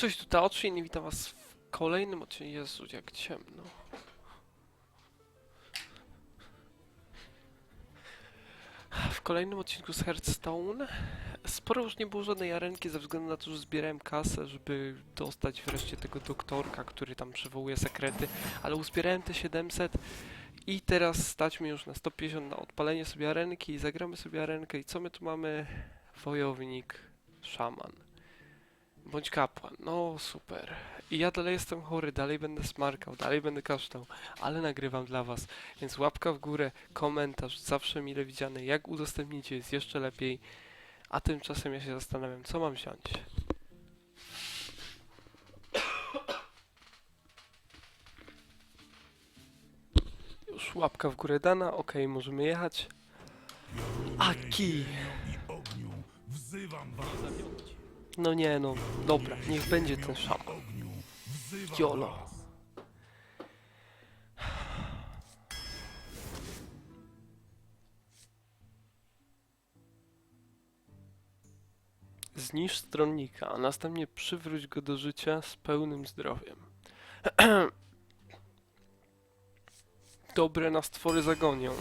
Cześć, tu Taoczy i witam was w kolejnym odcinku. Jezu, jak ciemno. W kolejnym odcinku z Hearthstone sporo już nie było żadnej arenki ze względu na to, że zbierałem kasę, żeby dostać wreszcie tego doktorka, który tam przywołuje sekrety, ale uzbierałem te 700 i teraz stać mi już na 150 na odpalenie sobie arenki i zagramy sobie arenkę i co my tu mamy? Wojownik, szaman. Bądź kapłan. No super. I ja dalej jestem chory, dalej będę smarkał, dalej będę kaształ, ale nagrywam dla was. Więc łapka w górę, komentarz, zawsze mile widziany. Jak udostępnicie jest jeszcze lepiej. A tymczasem ja się zastanawiam, co mam wziąć. Już łapka w górę dana, okej, możemy jechać. Aki! wzywam was. No nie no, dobra, niech będzie ten szaman. Jolo. was. Zniszcz stronnika, a następnie przywróć go do życia z pełnym zdrowiem. Dobre na stwory zagonią.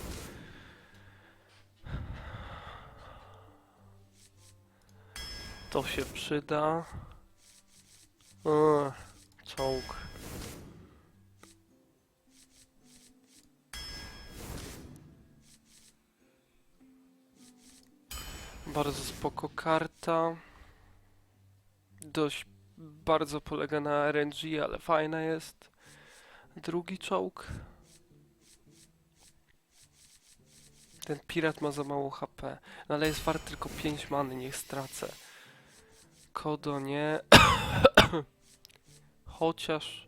To się przyda. Eee, czołg. Bardzo spoko karta. Dość bardzo polega na RNG, ale fajna jest. Drugi czołg. Ten pirat ma za mało HP, no ale jest wart tylko 5 many, niech stracę. Kodo nie. Chociaż.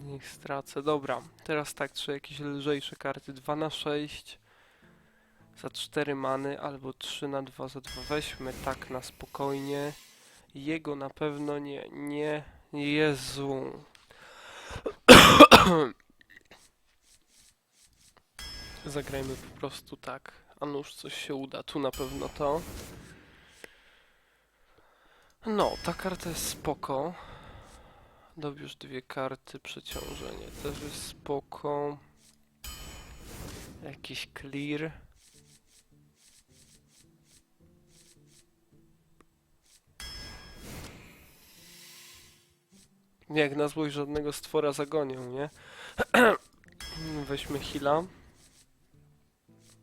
Niech stracę. Dobra, teraz tak, trzeba jakieś lżejsze karty. 2 na 6 za 4 many albo 3 na 2 za 2. Weźmy tak na spokojnie. Jego na pewno nie. Nie. Jezu. Zagrajmy po prostu tak. A nuż coś się uda. Tu na pewno to. No, ta karta jest spoko. Dobierz dwie karty, przeciążenie też jest spoko. Jakiś clear. Jak na złość żadnego stwora zagonią, nie? Weźmy heala.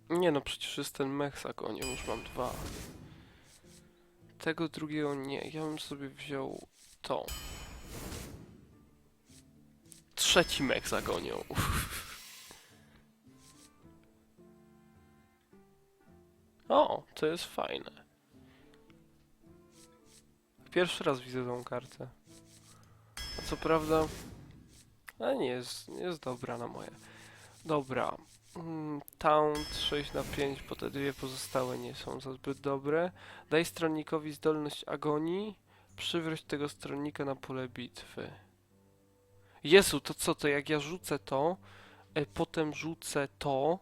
Nie no, przecież jest ten mech zagonił, już mam dwa. Tego drugiego nie, ja bym sobie wziął to. Trzeci mech zagonił. O, to jest fajne. Pierwszy raz widzę tą kartę. A co prawda, ale nie jest, nie jest dobra na moje. Dobra. Mm, Taunt 6 na 5, bo te dwie pozostałe nie są za zbyt dobre. Daj stronnikowi zdolność agonii. Przywróć tego stronnika na pole bitwy. Jezu, to co to? Jak ja rzucę to, e, potem rzucę to,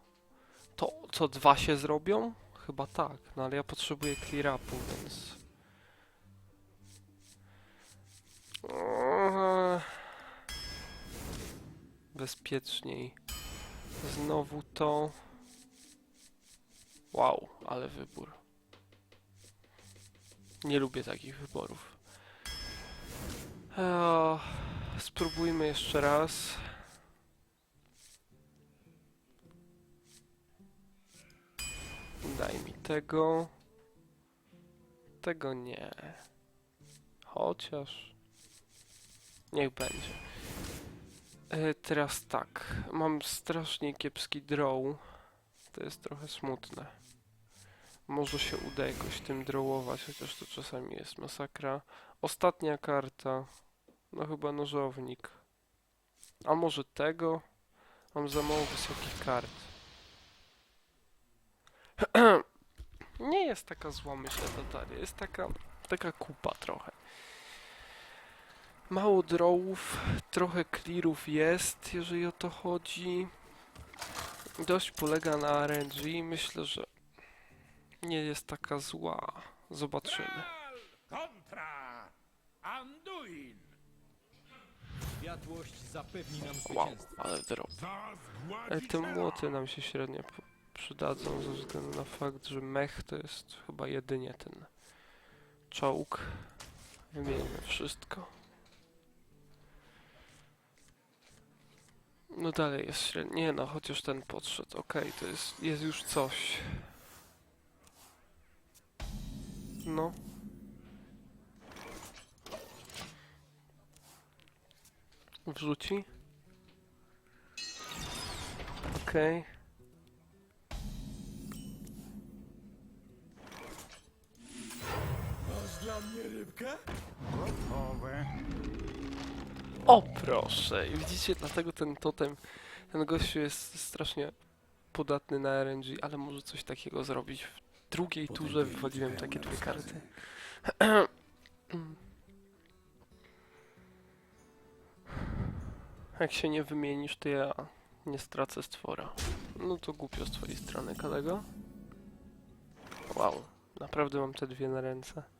to co dwa się zrobią? Chyba tak, no ale ja potrzebuję clear upu, więc... Eee, Bezpieczniej. Znowu to. Wow, ale wybór. Nie lubię takich wyborów. Spróbujmy jeszcze raz. Daj mi tego. Tego nie. Chociaż. Niech będzie. E, teraz tak. Mam strasznie kiepski draw. To jest trochę smutne. Może się uda jakoś tym drawować, chociaż to czasami jest masakra. Ostatnia karta. No chyba nożownik. A może tego? Mam za mało wysokich kart. Nie jest taka zła, myślę, totalnie. Jest taka, taka kupa trochę. Mało drawów, trochę clearów jest, jeżeli o to chodzi. Dość polega na RNG. Myślę, że nie jest taka zła. Zobaczymy. Kontra! Anduin! Światłość zapewni nam Wow, zwycięstwo. ale drop. Ale te młoty nam się średnio p- przydadzą ze względu na fakt, że mech to jest chyba jedynie ten czołg. Wymieńmy wszystko. No dalej jest średnio. Nie no, chociaż ten podszedł. Okej, to jest, jest już coś. No. Wrzuci? Okej. Masz dla mnie rybkę? Gotowe. O proszę, i widzicie, dlatego ten totem, ten gościu jest strasznie podatny na RNG, ale może coś takiego zrobić. W drugiej turze wywaliłem takie dwie karty. Jak się nie wymienisz, to ja nie stracę stwora. No to głupio z twojej strony, kolego. Wow, naprawdę mam te dwie na ręce.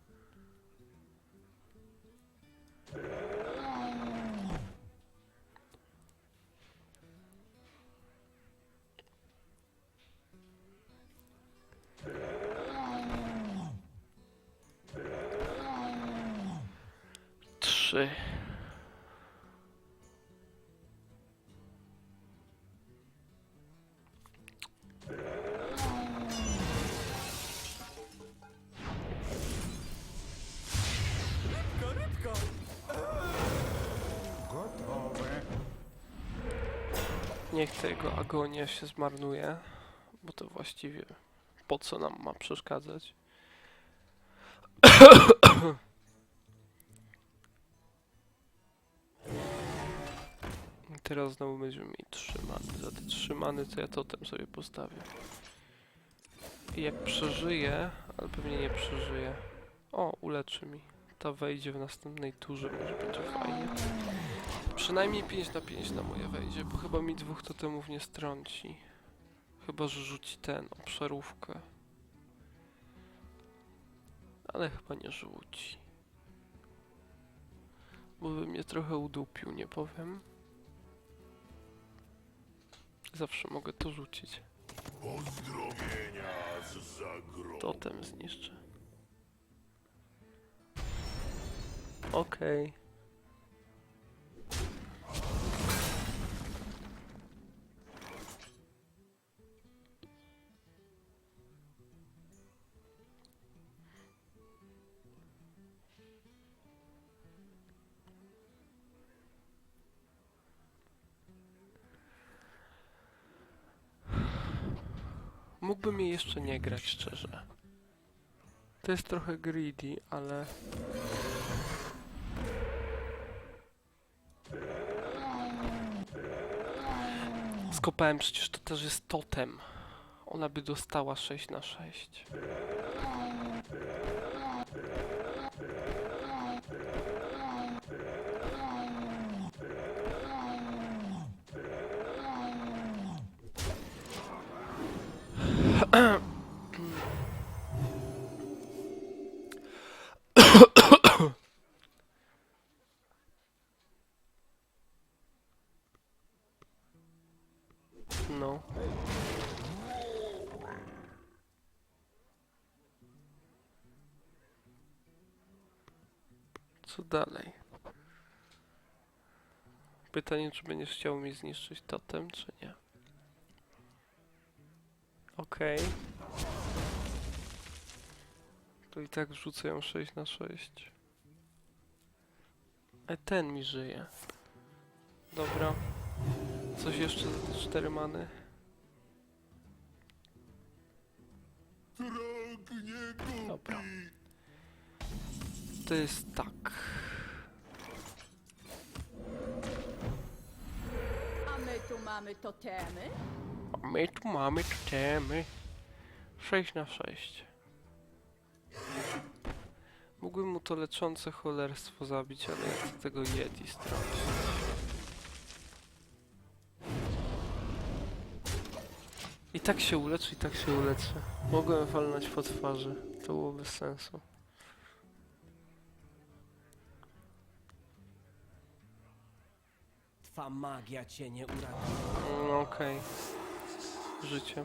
Gotowe. Niech tego agonia się zmarnuje, bo to właściwie po co nam ma przeszkadzać? Teraz znowu będziemy mieli trzy many. Za te trzy many to ja totem sobie postawię. I jak przeżyję, ale pewnie nie przeżyję. O, uleczy mi. Ta wejdzie w następnej turze, może będzie fajnie. Przynajmniej 5 na 5 na moje wejdzie, bo chyba mi dwóch totemów nie strąci. Chyba, że rzuci ten, obszarówkę. Ale chyba nie rzuci. Bo by mnie trochę udupił, nie powiem. Zawsze mogę to rzucić. Pozdrowienia z zagrobu. Totem zniszczę. Okej. Mógłbym jej jeszcze nie grać, szczerze. To jest trochę greedy, ale... Skopałem, przecież to też jest totem. Ona by dostała 6 na 6. Co dalej? Pytanie, czy będziesz chciał mi zniszczyć totem, czy nie? Okej. To i tak wrzucę ją 6 na 6. E, ten mi żyje. Dobra. Coś jeszcze za te 4 many? To jest tak. A my tu mamy totemy? A my tu mamy totemy. 6 na 6. Mógłbym mu to leczące cholerstwo zabić, ale ja chcę tego Yeti strącić. I tak się uleczy, i tak się uleczy. Mogłem walnąć po twarzy. To było bez sensu. Twa magia cię nie uratuje. No. Życie.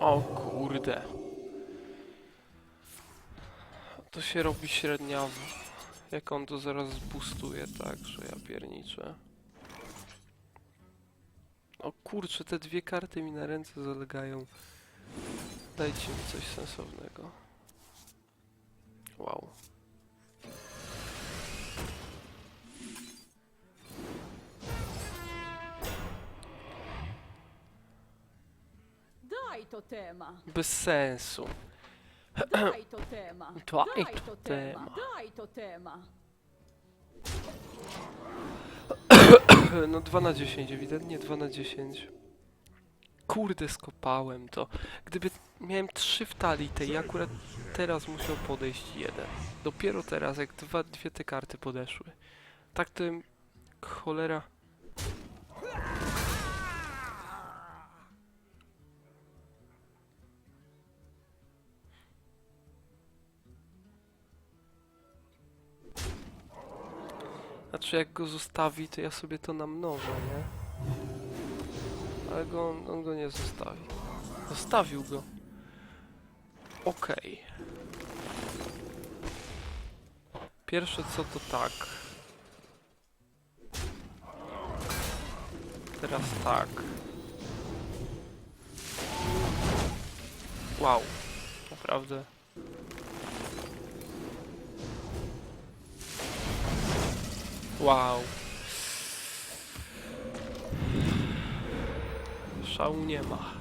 O kurde. Się robi średniawo. Jak on to zaraz zbustuje, tak, że ja pierniczę. O kurczę, te dwie karty mi na ręce zalegają. Dajcie mi coś sensownego. Wow. Daj totema. Bez sensu. Daj totema. Daj Daj totema. totema. Daj totema. No 2 na 10, ewidentnie 2 na 10. Kurde, skopałem to. Gdyby miałem 3 w talii tej, akurat teraz musiał podejść jeden. Dopiero teraz, jak dwa, dwie te karty podeszły. Tak to cholera. Znaczy jak go zostawi, to ja sobie to namnożę, nie? Ale go, on, on go nie zostawi. Zostawił go. Okej. Pierwsze co to tak. Teraz tak. Wow. Naprawdę. Wow. Szału nie ma.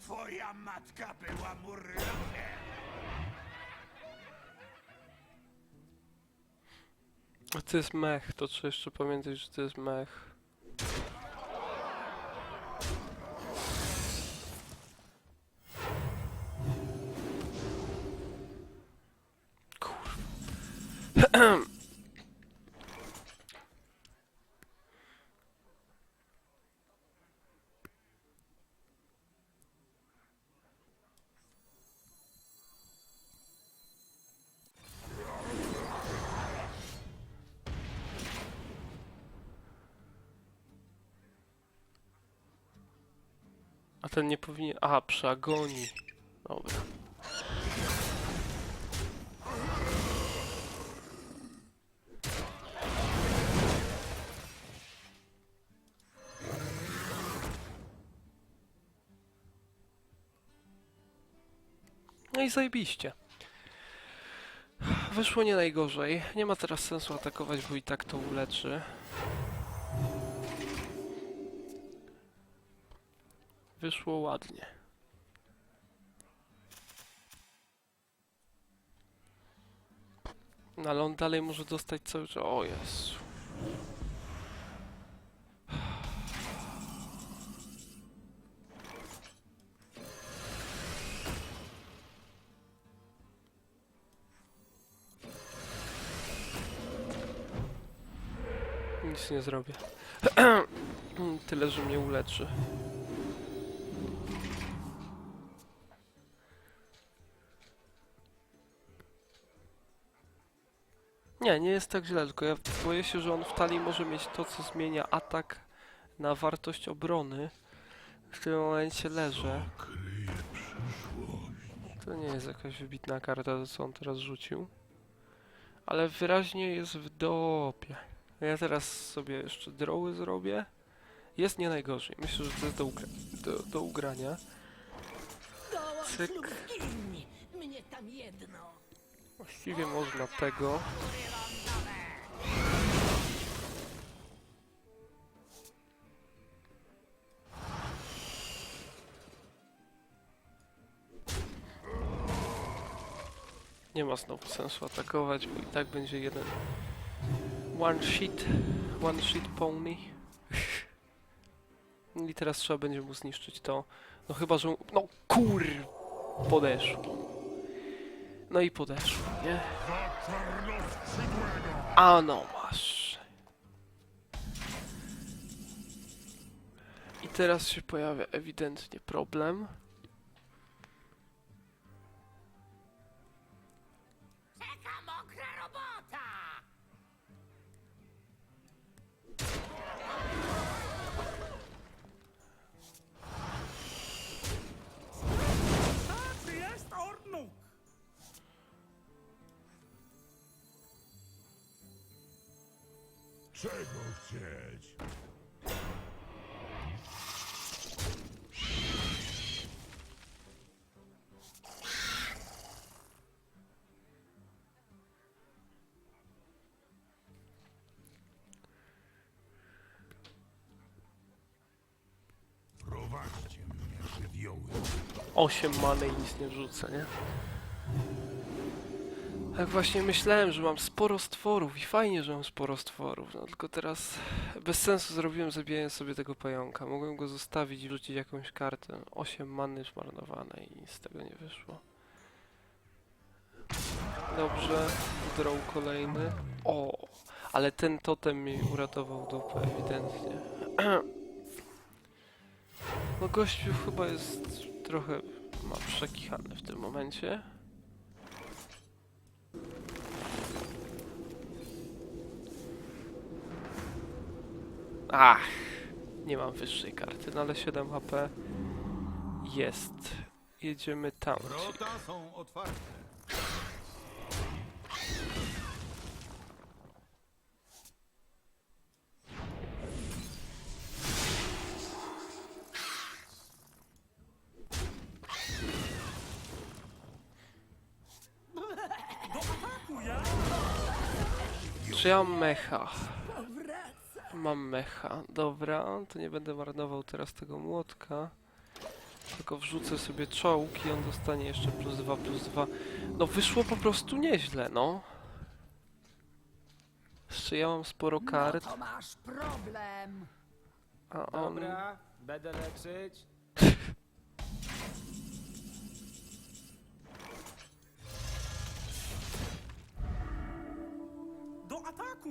Twoja matka była murlonem. A to jest mech, to trzeba jeszcze pamiętać, że to jest mech. Ten nie powinien... A, przy agonii. Dobra. No i zajebiście. Wyszło nie najgorzej. Nie ma teraz sensu atakować, bo i tak to uleczy. Wyszło ładnie. No ale on dalej może dostać cały czas. O Jezu. Nic nie zrobię. Tyle, że mnie uleczy. Nie, nie jest tak źle, tylko ja boję się, że on w talii może mieć to, co zmienia atak na wartość obrony. W tym momencie leżę. To nie jest jakaś wybitna karta, to co on teraz rzucił. Ale wyraźnie jest w dopie. Ja teraz sobie jeszcze droły zrobię. Jest nie najgorzej. Myślę, że to jest do, ugra do, do ugrania. Cyk. Mnie tam jedno. Właściwie można tego. Nie ma znowu sensu atakować, bo i tak będzie jeden one shit, one shit pony. I teraz trzeba będzie mu zniszczyć to. No chyba, że... No kur... Podeszło. No i podeszło, nie? A no masz. I teraz się pojawia ewidentnie problem. 8 many i nic nie wrzucę, nie? Tak właśnie myślałem, że mam sporo stworów i fajnie, że mam sporo stworów, no tylko teraz bez sensu zrobiłem zabijając sobie tego pająka. Mogłem go zostawić i wrzucić jakąś kartę. 8 many zmarnowane i nic z tego nie wyszło. Dobrze, draw kolejny. O, ale ten totem mi uratował dupę ewidentnie. No gościu chyba jest trochę ma przekichane w tym momencie. Ach, nie mam wyższej karty, no ale 7 HP jest. Jedziemy tam. Wrota są otwarte. Czy ja mam mecha? Mam mecha. Dobra, to nie będę marnował teraz tego młotka. Tylko wrzucę sobie czołg i on dostanie jeszcze plus 2, plus 2. No wyszło po prostu nieźle, no. Jeszcze ja mam sporo kart, No to masz problem. a on... Dobra, będę leczyć.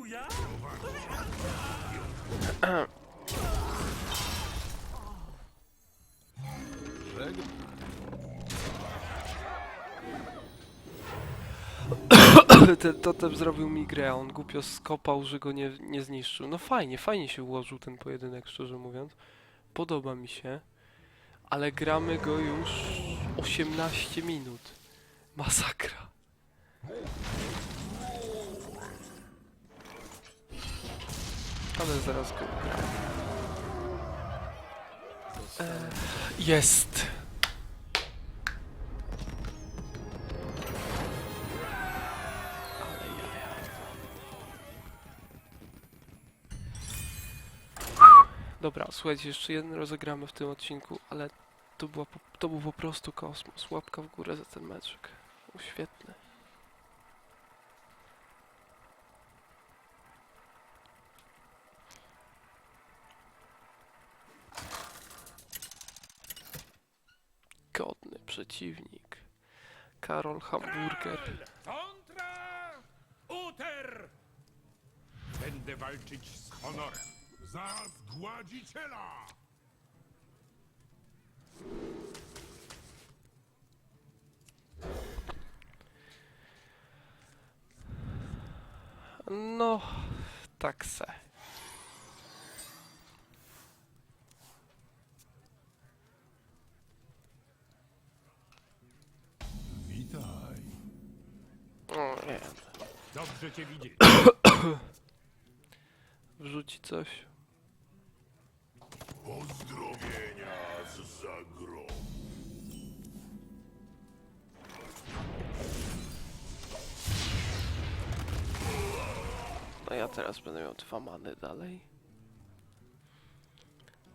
Ataku? Ten totem zrobił mi grę, a on głupio skopał, że go nie, nie zniszczył. No fajnie, fajnie się ułożył ten pojedynek, szczerze mówiąc. Podoba mi się. Ale gramy go już 18 minut. Masakra. Ale zaraz go gram. Eee, jest! Dobra, słuchajcie, jeszcze jeden rozegramy w tym odcinku, ale to, była, po- to był po prostu kosmos. Łapka w górę za ten meczek. Świetny. Godny przeciwnik. Karol Hamburger. Kontra! Uter! Będę walczyć z honorem. Za zgładziciela! No, tak se. Cię widzieć. Wrzuci coś. Pozdrowienia z zagrobu. No ja teraz będę miał dwa many dalej.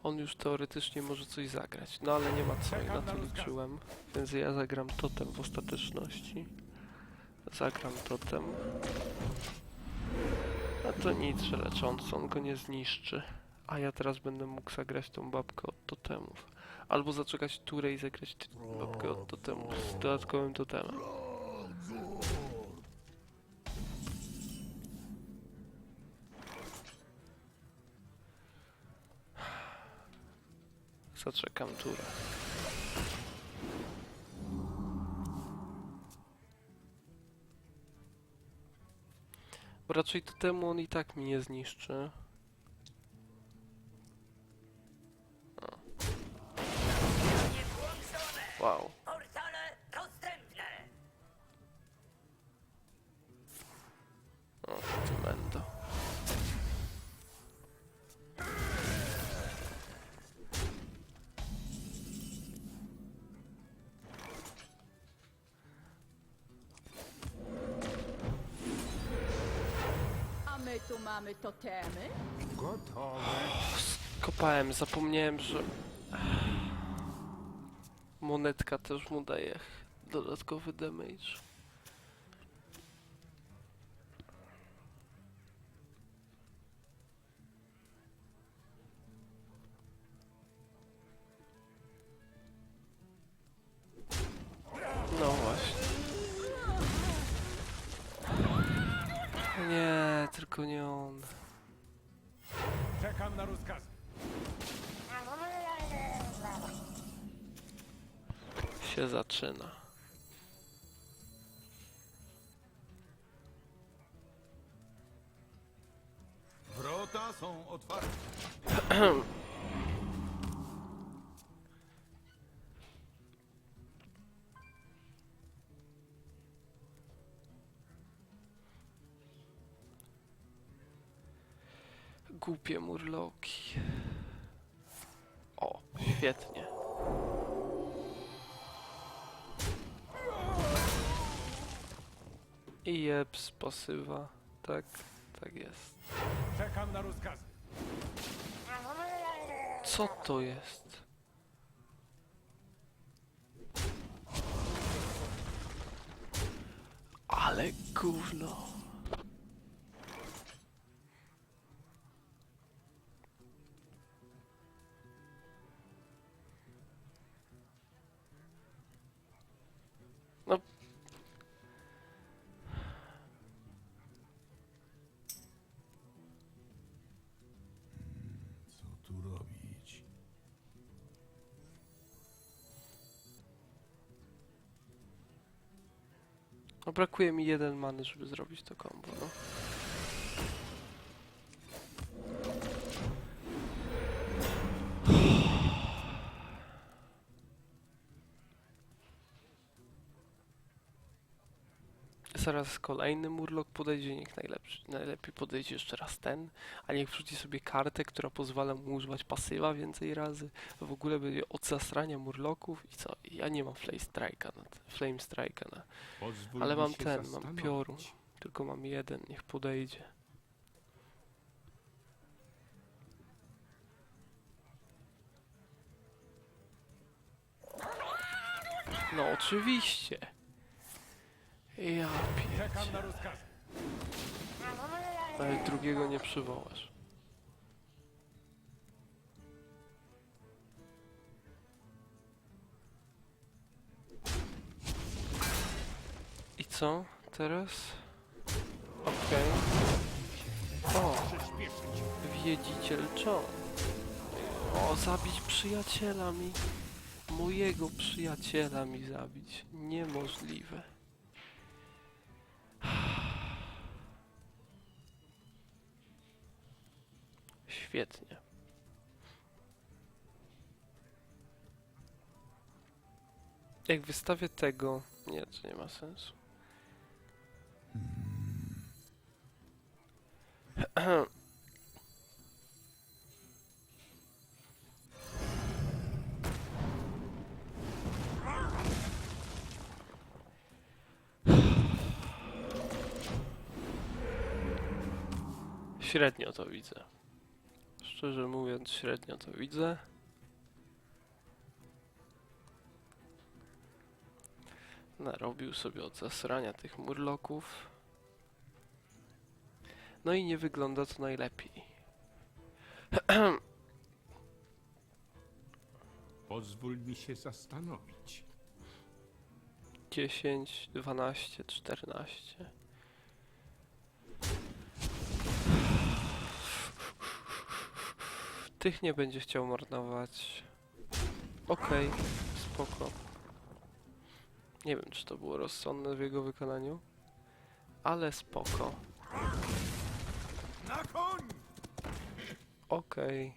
On już teoretycznie może coś zagrać, no ale nie ma co i na to liczyłem. Więc ja zagram totem w ostateczności. Zagram totem. A to nic, że leczący, on go nie zniszczy. A ja teraz będę mógł zagrać tą babkę od totemów. Albo zaczekać turę i zagrać babkę od totemów z dodatkowym totemem. Zaczekam turę. Bo raczej totemu on i tak mi nie zniszczy. Wow. Mamy totemy? Gotowe. Kopałem, zapomniałem, że... Monetka też mu daje dodatkowy damage. No właśnie. Nie, tylko nie on. Czekam na rozkaz. Się zaczyna. Wrota są otwarte. Głupie murloki. O, świetnie. I jeps, pasywa. Tak, tak jest. Czekam na rozkazy. Co to jest? Ale gówno. No brakuje mi jeden many, żeby zrobić to combo, no. Zaraz kolejny murlok podejdzie, niech najlepszy, najlepiej podejdzie jeszcze raz ten, a niech wrzuci sobie kartę, która pozwala mu używać pasywa więcej razy. W ogóle będzie od zasrania murloków i co? Ja nie mam Flame Strike'a na, Flame Strike'a na Pozwól ale mi mam się ten, mam zastanowić. piorun. Tylko mam jeden, niech podejdzie. No oczywiście. Ja Czekam na. Nawet drugiego nie przywołasz. I co teraz? Okej. O, Przyspieszyć. wiedziciel John. O, zabić przyjaciela mi. Mojego przyjaciela mi zabić. Niemożliwe. Świetnie. Jak wystawię tego... Nie, to nie ma sensu. Średnio to widzę. Szczerze mówiąc, średnio to widzę. Narobił sobie od zasrania tych murloków. No i nie wygląda to najlepiej. Pozwól mi się zastanowić. 10, 12, 14. Tych nie będzie chciał marnować. Okej, spoko. Nie wiem, czy to było rozsądne w jego wykonaniu, ale spoko. Okej.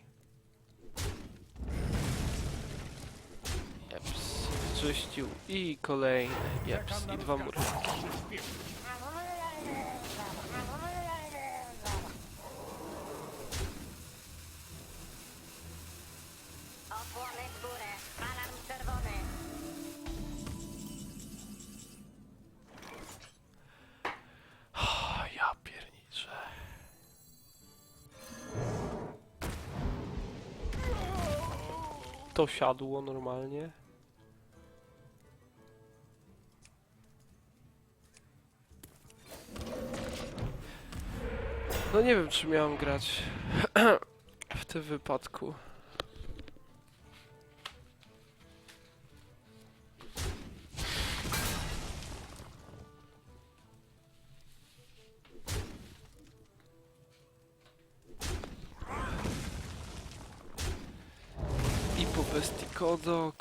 Jeps, czyścił i kolejny, jeps, i dwa rozkazy. To siadło normalnie. No nie wiem, czy miałem grać w tym wypadku.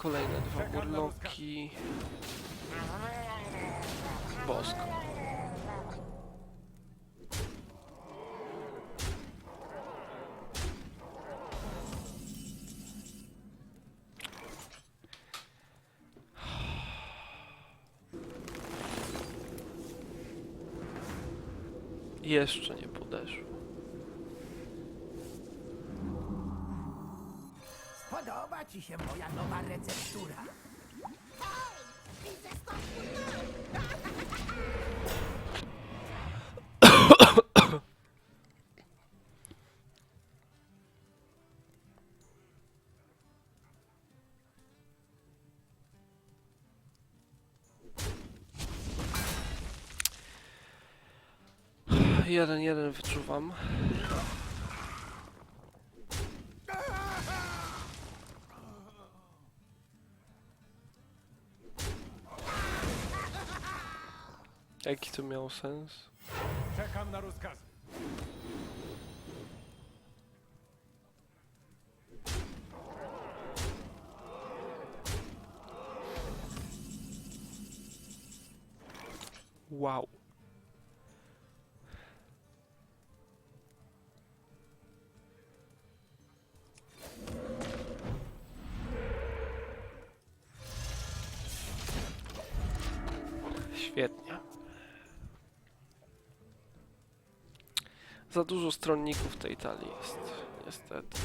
Kolejne dwa murloki. Bosko. Jeszcze nie podeszło. Ci się moja nowa receptura? Jeden, jeden wyczuwam. Jaki to miał sens? Czekam na rozkazy. Wow. Za dużo stronników tej talii jest, niestety.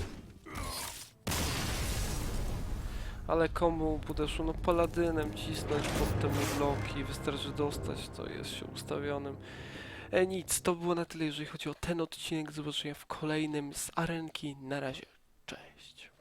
Ale komu Budeszu, no paladynem cisnąć pod te bloki, wystarczy dostać, to jest się ustawionym. E, nic, to było na tyle, jeżeli chodzi o ten odcinek. Do zobaczenia w kolejnym z arenki. Na razie, cześć.